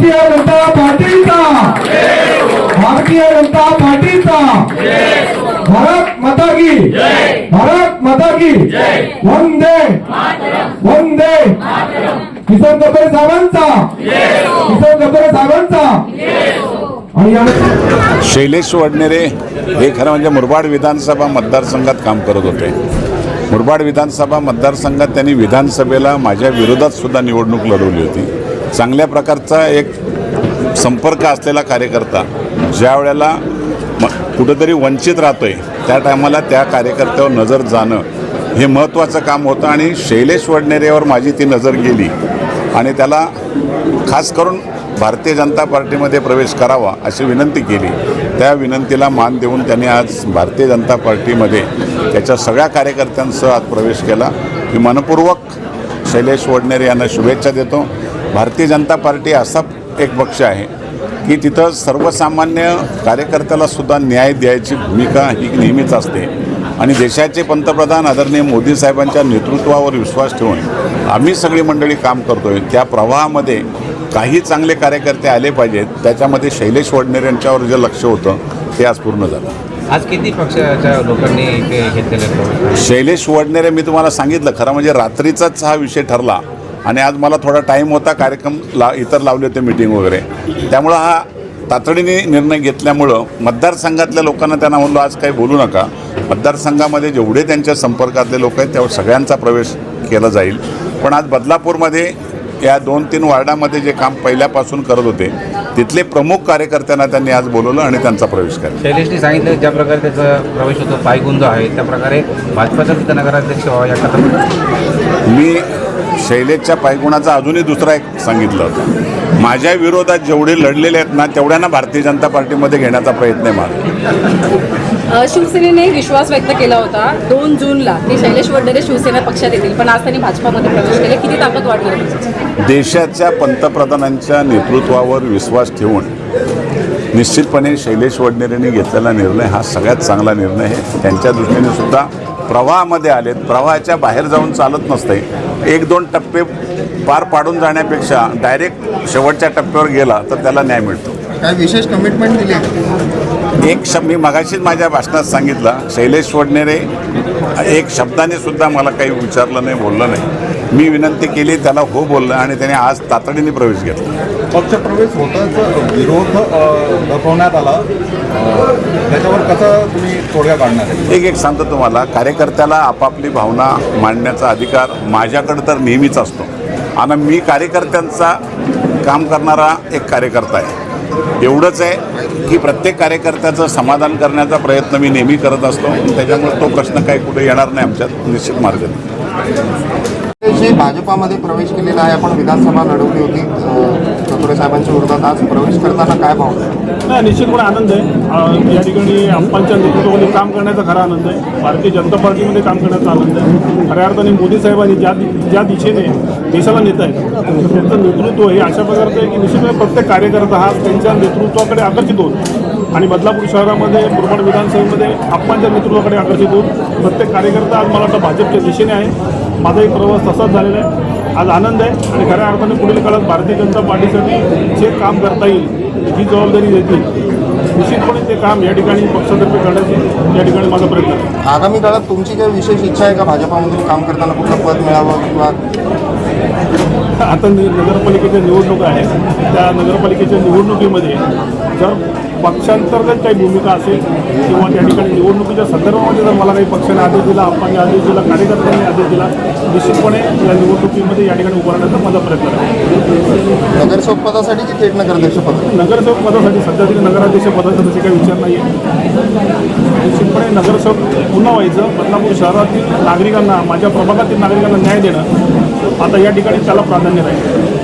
भारतीय जनता पार्टीचा. भारतीय जनता पार्टीचा. भारत माता की. भारत माता की. वंदे. वंदे. किसन कपूर साहेबांचा किसन कपूर साहेबांचा शैलेश वडनेरे हे खरं म्हणजे मुरबाड विधानसभा मतदारसंघात काम करत होते. मुरबाड विधानसभा मतदारसंघात त्यांनी विधानसभेला माझ्या विरोधात सुद्धा निवडणूक लढवली होती. चांगल्या प्रकारचा एक संपर्क असलेला कार्यकर्ता ज्या वेळेला म कुठंतरी वंचित राहतो आहे त्या टायमाला त्या कार्यकर्त्यावर नजर जाणं हे महत्त्वाचं काम होतं आणि शैलेश वडनेरेवर माझी ती नजर गेली आणि त्याला खास करून भारतीय जनता पार्टीमध्ये प्रवेश करावा अशी विनंती केली. त्या विनंतीला मान देऊन त्यांनी आज भारतीय जनता पार्टीमध्ये त्याच्या सगळ्या कार्यकर्त्यांसह आज प्रवेश केला. मी मनपूर्वक शैलेश वडनेरे यांना शुभेच्छा देतो. भारतीय जनता पार्टी असा एक पक्ष आहे की तिथं सर्वसामान्य कार्यकर्त्याला सुद्धा न्याय द्यायची भूमिका ही नेहमीच असते. आणि देशाचे पंतप्रधान आदरणीय मोदी साहेबांच्या नेतृत्वावर विश्वास ठेवून आम्ही सगळी मंडळी काम करतोय. त्या प्रवाहामध्ये काही चांगले कार्यकर्ते आले पाहिजेत. त्याच्यामध्ये शैलेश वडनेर यांच्यावर जे लक्ष होतं ते आज पूर्ण झालं. आज किती पक्षाच्या लोकांनी घेतलेले शैलेश वडनेरे मी तुम्हाला सांगितलं खरं म्हणजे रात्रीचाच हा विषय ठरला. आणि आज मला थोडा टाईम होता कार्यक्रम ला इतर लावले होते मिटिंग वगैरे. त्यामुळं हा तातडीने निर्णय घेतल्यामुळं मतदारसंघातल्या लोकांना त्यांना म्हणलो आज काही बोलू नका. मतदारसंघामध्ये जेवढे त्यांच्या संपर्कातले लोक आहेत त्यावर सगळ्यांचा प्रवेश केला जाईल. पण आज बदलापूरमध्ये या दोन तीन वार्डामध्ये जे काम पहिल्यापासून करत होते तिथले प्रमुख कार्यकर्त्यांना त्यांनी आज बोलवलं आणि त्यांचा प्रवेश केला. शैलेशने सांगितलं ज्या प्रकारे त्याचा प्रवेश होतो पायगुंज आहे त्या प्रकारे भाजपाचा तिथं नगराध्यक्ष व्हावा या कथा मी शैलेशच्या पायगुणाचा अजूनही दुसरा एक सांगितलं होतं. माझ्या विरोधात जेवढे लढलेले आहेत ना तेवढ्यांना भारतीय जनता पार्टीमध्ये घेण्याचा प्रयत्न आहे माझा. शिवसेनेने विश्वास व्यक्त केला होता दोन जूनला की शैलेश वडनेरे शिवसेना पक्षात येतील पण आज त्यांनी भाजपामध्ये प्रवेश केले. किती ताकद वाढली? देशाच्या पंतप्रधानांच्या नेतृत्वावर विश्वास ठेवून निश्चितपणे शैलेश वडनेरेंनी घेतलेला निर्णय हा सगळ्यात चांगला निर्णय आहे. त्यांच्या दृष्टीने सुद्धा प्रवाहामध्ये आलेत. प्रवाहाच्या बाहेर जाऊन चालत नसते एक दोन टप्पे पार पाडून जाण्यापेक्षा डायरेक्ट शेवटच्या टप्प्यावर गेला तर त्याला न्याय मिळतो. काय विशेष कमिटमेंट दिली? एक शब्द मी मगाशीच माझ्या भाषणात सांगितलं शैलेश वडनेरे एक शब्दाने सुद्धा मला काही विचारलं नाही बोललं नाही. मी विनंती केली त्याला हो बोललं आणि त्याने आज तातडीने प्रवेश घेतला. पक्षप्रवेश होताच विरोध दाखवण्यात आला. त्याच्यावर कसं तुम्ही तोडगा काढणार आहे? एक एक सांगतो तुम्हाला कार्यकर्त्याला आपापली भावना मांडण्याचा अधिकार माझ्याकडे तर नेहमीच असतो. आणि मी कार्यकर्त्यांचा काम करणारा एक कार्यकर्ता आहे. एवढंच आहे की प्रत्येक कार्यकर्त्याचं समाधान करण्याचा प्रयत्न मी नेहमी करत असतो. त्याच्यामुळे तो प्रश्न काही कुठे येणार नाही आमच्यात निश्चित मार्ग जे भाजपामध्ये प्रवेश केलेला आहे आपण विधानसभा लढवली होती. अ, साहेबांच्या विरोधात आज प्रवेश करताना काय भाव? नाही निश्चितपणे आनंद आहे. या ठिकाणी आप्पांच्या नेतृत्वामध्ये काम करण्याचा खरा आनंद आहे. भारतीय जनता पार्टीमध्ये काम करण्याचा आनंद आहे. खऱ्या अर्थाने मोदी साहेबांनी ज्या दि- ज्या दिशेने देशाला नेत आहेत तर त्यांचं नेतृत्व हे अशा प्रकारचं आहे की निश्चितपणे प्रत्येक कार्यकर्ता हा त्यांच्या नेतृत्वाकडे आकर्षित होतो आणि बदलापूर शहरामध्ये मुरबाड विधानसभेमध्ये आप्पांच्या नेतृत्वाकडे आकर्षित होत प्रत्येक कार्यकर्ता आज मला वाटतं भाजपच्या दिशेने आहे. माझाही प्रवास तसाच झालेला आहे. आज आनंद आहे आणि खऱ्या अर्थाने पुढील काळात भारतीय जनता पार्टीसाठी जे काम करता येईल ही जबाबदारी देतील निश्चितपणे ते काम या ठिकाणी पक्षातर्फे करण्याची या ठिकाणी माझा प्रयत्न आहे. आगामी काळात तुमची काही विशेष इच्छा आहे का भाजपामधून काम करताना कुठलं पद मिळावं किंवा आता नगरपालिकेच्या निवडणुका आहेत. त्या नगरपालिकेच्या निवडणुकीमध्ये जर पक्षांतर्गत काही भूमिका असेल किंवा त्या ठिकाणी निवडणुकीच्या संदर्भामध्ये जर मला काही पक्षाने आदेश दिला आपण आदेश दिला कार्यकर्त्यांनी आदेश दिला निश्चितपणे या निवडणुकीमध्ये या ठिकाणी उभं राहण्याचा माझा प्रयत्न आहे. नगरसेवक पदासाठी की थेट नगराध्यक्ष पद नगरसेवक पदासाठी सध्या तरी नगराध्यक्ष पदाचा तसे काही विचार नाही आहे निश्चितपणे नगरसेवक पुन्हा व्हायचं बदलापूर शहरातील नागरिकांना माझ्या प्रभागातील नागरिकांना न्याय देणं आता या ठिकाणी त्याला प्राधान्य राहील.